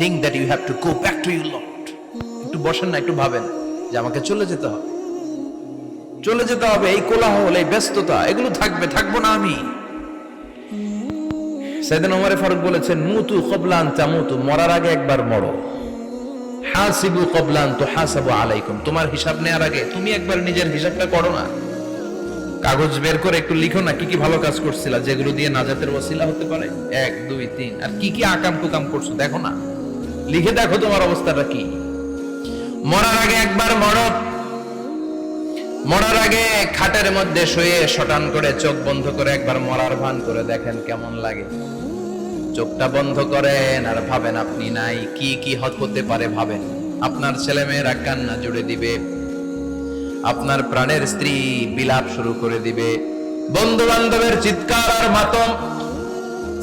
Think that you have to go back to you lot একটু বসেন না, একটু ভাবেন যে আমাকে চলে যেতে হবে। চলে যেতে হবে, এই কোলাহল, এই ব্যস্ততা, এগুলো থাকবে, থাকব না আমি। সেদিন ওমরে ফারুক বলেছেন, মুতু কবলান চামুতু মরার আগে একবার মরো। হাসিবু কবলান তো হাসাবু আলাইকুম, তোমার হিসাব নেওয়ার আগে তুমি একবার নিজের হিসাবটা করো না। কাগজ বের করে একটু লিখো না, কি কি ভালো কাজ করছিলা, যেগুলো দিয়ে নাজাতের ওসিলা হতে পারে? এক, দুই, তিন, আর কি কি আকাম কুকাম করছ, দেখো না। লিখে দেখো তোমার অবস্থাটা কি। মরার আগে একবার মরো। মরার আগে খাটের মধ্যে শুয়ে শটান করে চোখ বন্ধ করে একবার মরার ভান করে দেখেন কেমন লাগে। চোখটা বন্ধ করেন আর ভাবেন আপনি নাই, কি কি হত পারে ভাবেন। আপনার ছেলে মেয়েরা কান্না জুড়ে দিবে। আপনার প্রাণের স্ত্রী বিলাপ শুরু করে দিবে। বন্ধু বান্ধবের চিৎকার আর মাতম।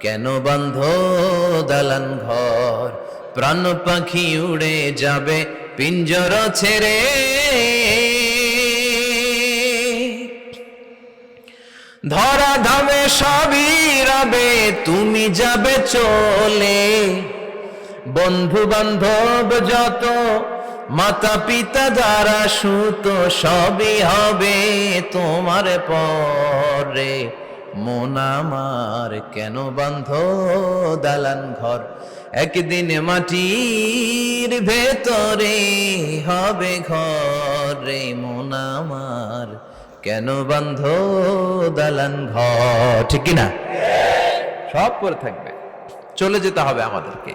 কেন বন্ধ দালান ঘর? প্রাণ পাখি উড়ে যাবে, পিঞ্জর ছেড়ে। ধরা ধামে সবই রবে, তুমি যাবে চলে। বন্ধু বান্ধব যত, মাতা পিতা দ্বারা সুত, সবই হবে তোমার পরে। মন আমার কেন বান্ধ দালান ঘর? একদিন মাটির ভেতরে হবে ঘরে মন আমার কেন বান্ধ দালান ঘর? ঠিক কিনা? সব করে থাকবে। চলে যেতে হবে আমাদেরকে।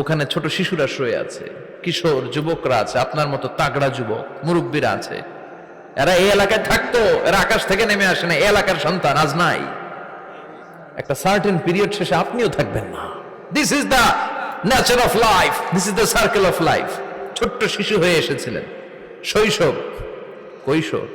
ওখানে ছোট শিশুরা শুয়ে আছে, কিশোর, যুবকরা আছে, আপনার মতো তাগড়া যুবক, মুরব্বীরা আছে। এরা এই এলাকায় থাকতো, এরা আকাশ থেকে নেমে আসে না এলাকার সন্তান আজ নাই। একটা সার্টেন পিরিয়ড শেষে আপনিও থাকবেন না। This is the nature of life this is the circle of life ছোট্ট শিশু হয়ে এসেছিলেন। শৈশব, কৈশোর।